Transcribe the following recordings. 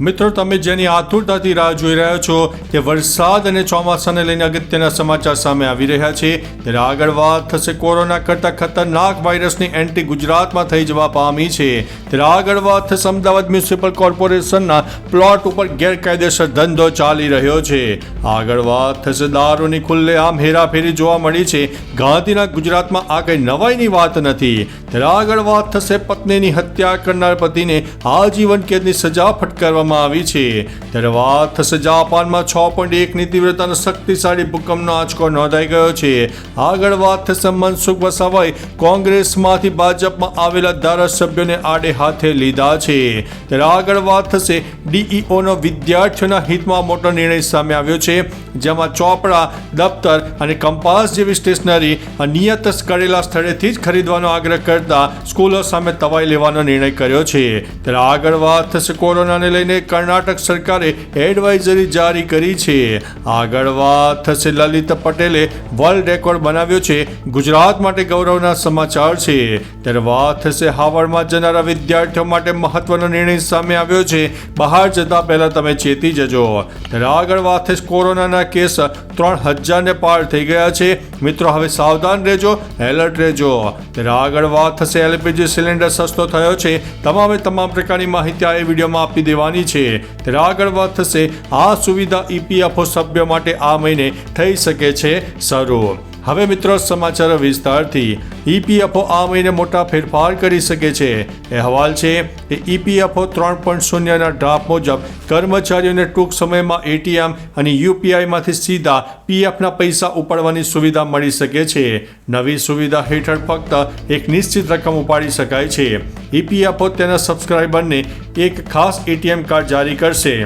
મિત્રો, તમે જેની આતુરતાથી રાહ જોઈ રહ્યા છો તે વરસાદ અને ચોમાસાને લઈને અગત્યના સમાચાર સામે આવી રહ્યા છે, ત્યારે આગળ વાત થશે કોરોના કરતા ખતરનાક વાયરસની એન્ટ્રી ગુજરાતમાં થઈ જવા પામી છે. ત્યારે આગળ વાત થશે અમદાવાદ મ્યુનિસિપલ કોર્પોરેશનના પ્લોટ ઉપર ગેરકાયદેસર ધંધો ચાલી રહ્યો છે. આગળ વાત થશે દારૂની ખુલ્લેઆમ હેરાફેરી જોવા મળી છે. ગાંધીના ગુજરાતમાં આ કઈ નવાઈની વાત નથી. ત્યારે આગળ વાત થશે પત્નીની હત્યા કરનાર પતિને આજીવન કેદની સજા ફટકારવામાં આવી છે. ત્યારે વાત થશે જાપાનમાં છ પોઈન્ટ એકની તીવ્રતાનો શક્તિશાળી ભૂકંપનો આંચકો નોંધાઈ ગયો છે. આગળ વાત થશે મનસુખ વસાવાએ કોંગ્રેસમાંથી ભાજપમાં આવેલા ધારાસભ્યોને આડે હાથે લીધા છે. ત્યારે આગળ વાત થશે ડીઈઓનો વિદ્યાર્થીઓના હિતમાં મોટો નિર્ણય સામે આવ્યો છે. જેમાં ચોપડા, દફતર અને કંપાસ જેવી સ્ટેશનરી નિયત કરેલા સ્થળેથી જ ખરીદવાનો આગ્રહ કરતા સ્કૂલો સામે તવાઈ લેવાનો નિર્ણય કર્યો છે. ત્યારે આગળ વાત થશે કોરોનાને લઈને કર્ણાટક સરકારે એડવાઇઝરી જારી કરી છે. આગળ વાત થશે લલિત પટેલે વર્લ્ડ રેકોર્ડ બનાવ્યો છે. ગુજરાત માટે ગૌરવના સમાચાર છે. ત્યારે વાત થશે હાવડમાં જનારા વિદ્યાર્થીઓ માટે મહત્વનો નિર્ણય સામે આવ્યો છે. બહાર જતા પહેલા તમે ચેતી જજો. ત્યારે આગળ વાત થશે કોરોનાના કેસ. ત્રણ હજારને પાર થઈ ગયા છે. મિત્રો, હવે સાવધાન રહેજો, એલર્ટ રહેજો. ત્યારે આગળ વાત થશે એલપીજી સિલિન્ડર સસ્તો થયો છે. તમામે તમામ પ્રકારની માહિતી આ વિડીયોમાં આપી દેવાની છે. ત્યારે આગળ વાત થશે, આ સુવિધા ઈપીએફઓ સભ્ય માટે આ મહિને થઈ શકે છે શરૂ. હવે મિત્રો, સમાચાર વિસ્તારથી ઈપીએફઓ આ મહિને મોટા ફેરફાર કરી શકે છે. અહેવાલ છે કે ઈપીએફઓ ત્રણ પોઈન્ટ શૂન્યના ડ્રાફ્ટ મુજબ કર્મચારીઓને ટૂંક સમયમાં એટીએમ અને યુપીઆઈમાંથી સીધા પીએફના પૈસા ઉપાડવાની સુવિધા મળી શકે છે. નવી સુવિધા હેઠળ ફક્ત એક નિશ્ચિત રકમ ઉપાડી શકાય છે. ઈપીએફઓ તેના સબસ્ક્રાઇબરને એક ખાસ એટીએમ કાર્ડ જારી કરશે.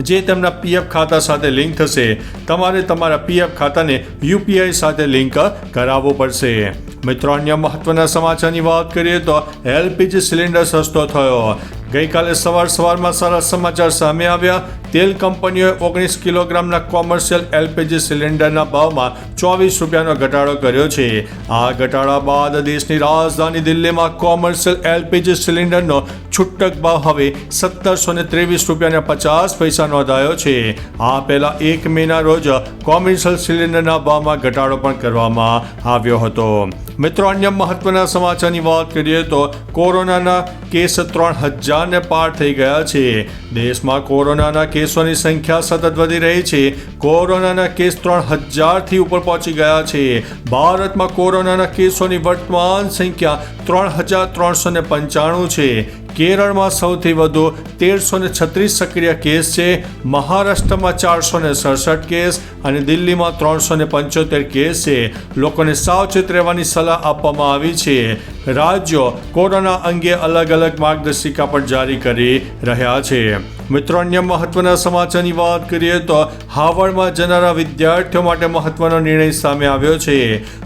જે તેમના પીએફ ખાતા સાથે લિંક થશે, તમારે તમારા પીએફ ખાતાને યુપીઆઈ સાથે લિંક કરાવવું પડશે. મિત્રો, અન્ય મહત્વના સમાચારની વાત કરીએ તો એલપીજી સિલિન્ડર સસ્તો થયો. ગઈકાલે સવાર સવારમાં સારા સમાચાર સામે આવ્યા. તેલ કંપનીઓએ ઓગણીસ કિલોગ્રામના કોમર્શિયલ એલપીજી સિલિન્ડરના ભાવમાં ચોવીસ રૂપિયાનો ઘટાડો કર્યો છે. આ ઘટાડા બાદ દેશની રાજધાની દિલ્હીમાં કોમર્શિયલ એલપીજી સિલિન્ડરનો છૂટક ભાવ હવે સત્તરસો ને ત્રેવીસ રૂપિયાને પચાસ પૈસા નોંધાયો છે. આ પહેલા એક મેના રોજ કોમર્શિયલ સિલિન્ડરના ભાવમાં ઘટાડો પણ કરવામાં આવ્યો હતો. મિત્રો, અન્ય મહત્વના સમાચારની વાત કરીએ તો કોરોનાના કેસ ત્રણ હજારને પાર થઈ ગયા છે. દેશમાં કોરોનાના કેસોની સંખ્યા સતત વધી રહી છે. કોરોનાના કેસ ત્રણ હજારથી ઉપર પહોંચી ગયા છે. ભારતમાં કોરોનાના કેસોની વર્તમાન સંખ્યા ત્રણ હજાર ત્રણસો ને પંચાણું છે. કેરળમાં સૌથી વધુ તેરસો ને છત્રીસ સક્રિય કેસ છે. મહારાષ્ટ્રમાં ચારસો ને સડસઠ કેસ અને દિલ્હીમાં ત્રણસો ને પંચોતેર કેસ છે. લોકોને સાવચેત રહેવાની સલાહ આપવામાં આવી છે. રાજ્યો કોરોના અંગે અલગ અલગ માર્ગદર્શિકા પણ જારી કરી રહ્યા છે. મિત્રો, અન્ય મહત્વના સમાચારની વાત કરીએ તો હાવર્ડમાં જનારા વિદ્યાર્થીઓ માટે મહત્વનો નિર્ણય સામે આવ્યો છે.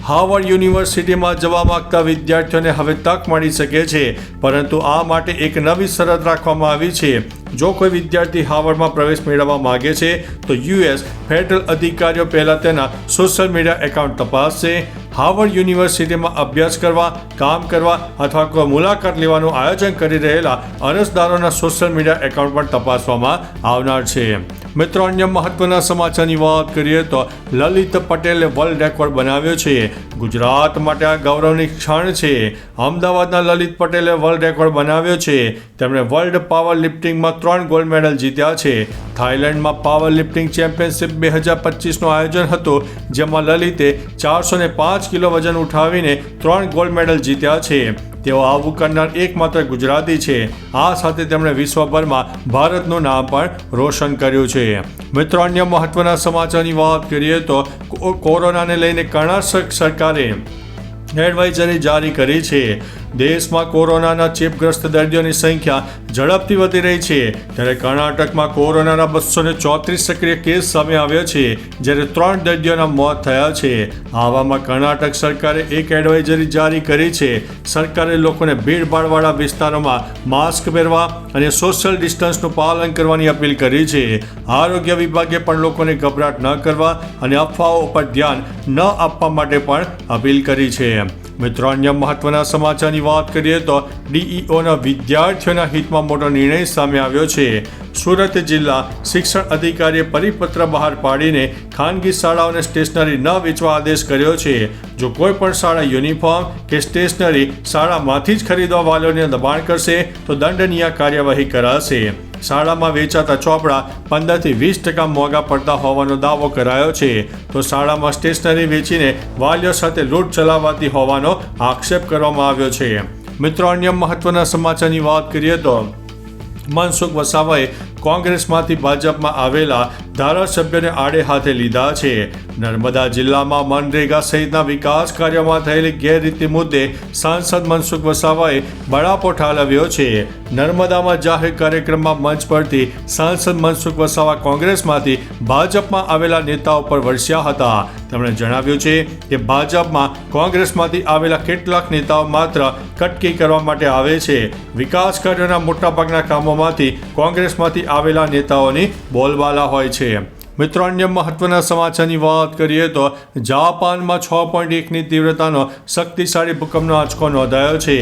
હાવર્ડ યુનિવર્સિટીમાં જવા માંગતા વિદ્યાર્થીઓને હવે તક મળી શકે છે, પરંતુ આ માટે એક નવી શરત રાખવામાં આવી છે. જો કોઈ વિદ્યાર્થી હાવર્ડમાં પ્રવેશ મેળવવા માગે છે, તો યુએસ ફેડરલ અધિકારીઓ પહેલાં તેના સોશિયલ મીડિયા એકાઉન્ટ તપાસશે. હાવર્ડ યુનિવર્સિટીમાં અભ્યાસ કરવા, કામ કરવા અથવા કોઈ મુલાકાત લેવાનું આયોજન કરી રહેલા અરજદારોના સોશિયલ મીડિયા એકાઉન્ટ પણ તપાસવામાં આવનાર છે. મિત્રો, અન્ય મહત્વના સમાચારની વાત કરીએ તો લલિત પટેલે વર્લ્ડ રેકોર્ડ બનાવ્યો છે. ગુજરાત માટે આ ગૌરવની ક્ષણ છે. અમદાવાદના લલિત પટેલે વર્લ્ડ રેકોર્ડ બનાવ્યો છે. તેમણે વર્લ્ડ પાવર લિફ્ટિંગમાં ત્રણ ગોલ્ડ મેડલ જીત્યા છે. થાઇલેન્ડમાં પાવર લિફ્ટિંગ ચેમ્પિયનશિપ બે હજાર પચીસનું આયોજન હતું, જેમાં લલિતે ચારસો ને પાંચ કિલો વજન ઉઠાવીને ત્રણ ગોલ્ડ મેડલ જીત્યા છે. તેઓ આવું કરનાર એકમાત્ર ગુજરાતી છે. આ સાથે તેમણે વિશ્વભરમાં ભારતનું નામ પણ રોશન કર્યું છે. મિત્રો, અન્ય મહત્વના સમાચારની વાત કરીએ તો કોરોનાને લઈને કર્ણાટક સરકારે એડવાઇઝરી જારી કરી છે. દેશમાં કોરોનાના ચેપગ્રસ્ત દર્દીઓની સંખ્યા ઝડપથી વધી રહી છે. ત્યારે કર્ણાટકમાં કોરોનાના બસો ને ચોત્રીસ સક્રિય કેસ સામે આવ્યા છે, જ્યારે ત્રણ દર્દીઓના મોત થયા છે. આવામાં કર્ણાટક સરકારે એક એડવાઇઝરી જારી કરી છે. સરકારે લોકોને ભીડભાડવાળા વિસ્તારોમાં માસ્ક પહેરવા અને સોશિયલ ડિસ્ટન્સનું પાલન કરવાની અપીલ કરી છે. આરોગ્ય વિભાગે પણ લોકોને ગભરાટ ન કરવા અને અફવાઓ પર ધ્યાન ન આપવા માટે પણ અપીલ કરી છે. મિત્રો, અન્ય મહત્વના સમાચારની વાત કરીએ તો ડીઈઓના વિદ્યાર્થીઓના હિતમાં મોટો નિર્ણય સામે આવ્યો છે. સુરત જિલ્લા શિક્ષણ અધિકારીએ પરિપત્ર બહાર પાડીને ખાનગી શાળાઓને સ્ટેશનરી ન વેચવા આદેશ કર્યો છે. જો કોઈ પણ શાળા યુનિફોર્મ કે સ્ટેશનરી શાળામાંથી જ ખરીદવા વાલીઓને દબાણ કરશે, તો દંડનીય કાર્યવાહી કરાશે. શાળામાં વેચાતા ચોપડા પંદરથી વીસ ટકા મોંઘા પડતા હોવાનો દાવો કરાયો છે. તો શાળામાં સ્ટેશનરી વેચીને વાલીઓ સાથે લૂંટ ચલાવાતી હોવાનો આક્ષેપ કરવામાં આવ્યો છે. મિત્રો, અન્ય મહત્વના સમાચારની વાત કરીએ તો મનસુખ વસાવાએ કોંગ્રેસમાંથી ભાજપમાં આવેલા ધારાસભ્યોને આડે હાથે લીધા છે. નર્મદા જિલ્લામાં મનરેગા સહિતના વિકાસ કાર્યોમાં થયેલી ગેરરીતિ મુદ્દે સાંસદ મનસુખ વસાવાએ બળાપો ઠાલવ્યો છે. નર્મદામાં જાહેર કાર્યક્રમમાં મંચ પરથી સાંસદ મનસુખ વસાવા કોંગ્રેસમાંથી ભાજપમાં આવેલા નેતાઓ પર વરસ્યા હતા. તેમણે જણાવ્યું છે કે ભાજપમાં કોંગ્રેસમાંથી આવેલા કેટલાક નેતાઓ માત્ર કટકી કરવા માટે આવે છે. વિકાસ કાર્યોના મોટાભાગના કામોમાંથી કોંગ્રેસમાંથી આવેલા નેતાઓની બોલબાલા હોય છે. મિત્રો, અન્ય મહત્વના સમાચારની વાત કરીએ તો જાપાનમાં છ પોઈન્ટ એકની તીવ્રતાનો શક્તિશાળી ભૂકંપનો આંચકો નોંધાયો છે.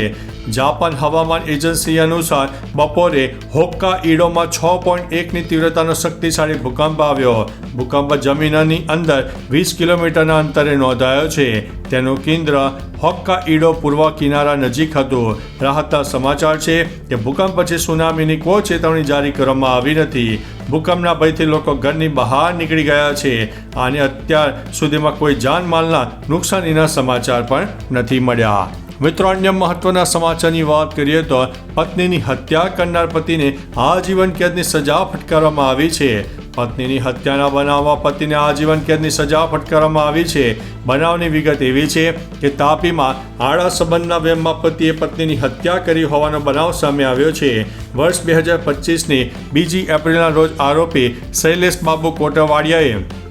જાપાન હવામાન એજન્સી અનુસાર બપોરે હોક્કા ઈડોમાં છ પોઈન્ટ એકની તીવ્રતાનો શક્તિશાળી ભૂકંપ આવ્યો. ભૂકંપ જમીનની અંદર વીસ કિલોમીટરના અંતરે નોંધાયો છે. તેનું કેન્દ્ર હોક્કા ઈડો પૂર્વ કિનારા નજીક હતું. રાહતના સમાચાર છે કે ભૂકંપ પછી સુનામીની કોઈ ચેતવણી જારી કરવામાં આવી નથી. ભૂકંપના ભયથી લોકો ઘરની બહાર નીકળી ગયા છે. અને અત્યાર સુધીમાં કોઈ જાનમાલના નુકસાનીના સમાચાર પણ નથી મળ્યા. મિત્રો, અન્ય મહત્વના સમાચારની વાત કરીએ તો પત્નીની હત્યા કરનાર પતિને આજીવન કેદની સજા ફટકારવામાં આવી છે. પત્નીની હત્યાના બનાવમાં પતિને આજીવન કેદની સજા ફટકારવામાં આવી છે. બનાવની વિગત એવી છે કે તાપીમાં આડા સંબંધના વેમમાં પતિએ પત્નીની હત્યા કરી હોવાનો બનાવ સામે આવ્યો છે. વર્ષ બે હજાર પચીસની બીજી એપ્રિલના રોજ આરોપી શૈલેષ બાબુ કોટવાડિયાએ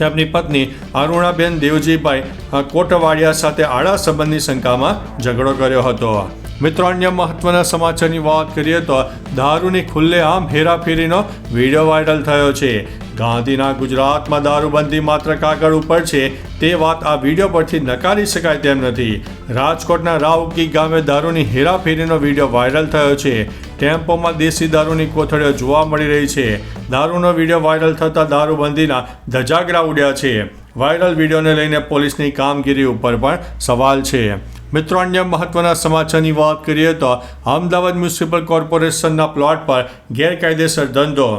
તેમની પત્ની અરુણાબેન દેવજીભાઈ કોટવાડિયા સાથે આડા સંબંધની શંકામાં ઝઘડો કર્યો હતો. મિત્રો, અન્ય મહત્વના સમાચારની વાત કરીએ તો દારૂની ખુલ્લેઆમ હેરાફેરીનો વીડિયો વાયરલ થયો છે. ગાંધીના ગુજરાતમાં દારૂબંધી માત્ર કાગળ ઉપર છે, તે વાત આ વીડિયો પરથી નકારી શકાય તેમ નથી. રાજકોટના રાવકી ગામે દારૂની હેરાફેરીનો વીડિયો વાયરલ થયો છે. ટેમ્પોમાં દેશી દારૂની કોથળીઓ જોવા મળી રહી છે. દારૂનો વીડિયો વાયરલ થતાં દારૂબંધીના ધજાગરા ઉડ્યા છે. વાયરલ વિડીયોને લઈને પોલીસની કામગીરી ઉપર પણ સવાલ છે. મિત્રો, અન્ય મહત્વના સમાચારની વાત કરીએ તો અમદાવાદ મ્યુનિસિપલ કોર્પોરેશનના પ્લોટ પર ગેરકાયદેસર ધંધો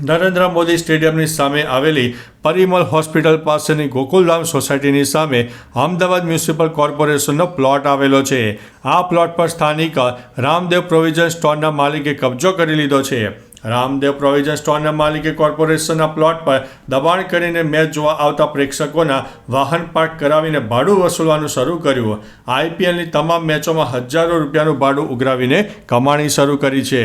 નરેન્દ્ર મોદી સ્ટેડિયમની સામે આવેલી પરિમલ હોસ્પિટલ પાસેની ગોકુલધામ સોસાયટીની સામે અમદાવાદ મ્યુનિસિપલ કોર્પોરેશનનો પ્લોટ આવેલો છે. આ પ્લોટ પર સ્થાનિક રામદેવ પ્રોવિઝન સ્ટોરના માલિકે કબજો કરી લીધો છે. રામદેવ પ્રોવિઝન સ્ટોરના માલિકે કોર્પોરેશનના પ્લોટ પર દબાણ કરીને મેચ જોવા આવતા પ્રેક્ષકોના વાહન પાર્ક કરાવીને ભાડું વસૂલવાનું શરૂ કર્યું. આઈપીએલની તમામ મેચોમાં હજારો રૂપિયાનું ભાડું ઉઘરાવીને કમાણી શરૂ કરી છે.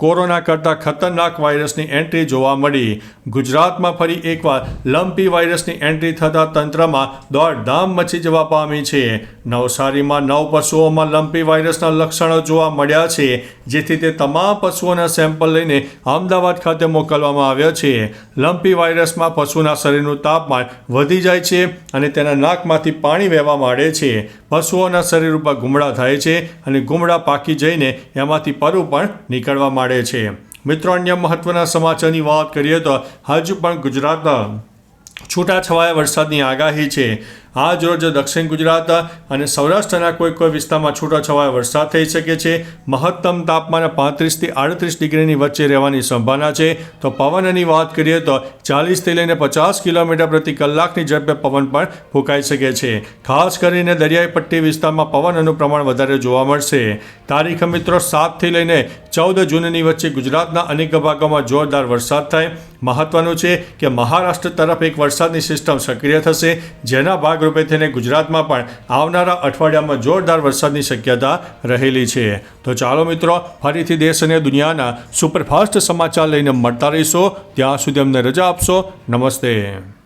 કોરોના કરતાં ખતરનાક વાયરસની એન્ટ્રી જોવા મળી. ગુજરાતમાં ફરી એકવાર લંપી વાયરસની એન્ટ્રી થતાં તંત્રમાં દોડધામ મચી જવા પામી છે. નવસારીમાં નવ પશુઓમાં લંપી વાયરસના લક્ષણો જોવા મળ્યા છે, જેથી તે તમામ પશુઓના સેમ્પલ લઈને અમદાવાદ ખાતે મોકલવામાં આવ્યા છે. લંપી વાયરસમાં પશુના શરીરનું તાપમાન વધી જાય છે અને તેના નાકમાંથી પાણી વહેવા માંડે છે. પશુઓના શરીર ઉપર ગુમડા થાય છે અને ગુમડા પાકી જઈને એમાંથી પરુ પણ નીકળવા માંડે છે. મિત્રો, અન્ય મહત્વના સમાચારની વાત કરીએ તો હજુ પણ ગુજરાતના છૂટાછવાયા વરસાદની આગાહી છે. આજ રોજ દક્ષિણ ગુજરાત અને સૌરાષ્ટ્રના કોઈ કોઈ વિસ્તારમાં છૂટાછવાયા વરસાદ થઈ શકે છે. મહત્તમ તાપમાન પાંત્રીસથી આડત્રીસ ડિગ્રીની વચ્ચે રહેવાની સંભાવના છે. તો પવનની વાત કરીએ તો ચાલીસથી લઈને પચાસ કિલોમીટર પ્રતિ કલાકની ઝડપે પવન પણ ફૂંકાઈ શકે છે. ખાસ કરીને દરિયાઈ પટ્ટી વિસ્તારમાં પવનનું પ્રમાણ વધારે જોવા મળશે. તારીખ મિત્રો સાતથી લઈને ચૌદ જૂનની વચ્ચે ગુજરાતના અનેક ભાગોમાં જોરદાર વરસાદ થાય. મહત્વનું છે કે મહારાષ્ટ્ર તરફ એક વરસાદની સિસ્ટમ સક્રિય થશે, જેના ભાગ ભાગરૂપે થઈને ગુજરાતમાં પણ આવનારા અઠવાડિયામાં જોરદાર વરસાદની શક્યતા રહેલી છે. તો ચાલો મિત્રો, ફરીથી દેશ અને દુનિયાના સુપરફાસ્ટ સમાચાર લઈને મળતા રહીશો. ત્યાં સુધી અમને રજા આપશો. નમસ્તે.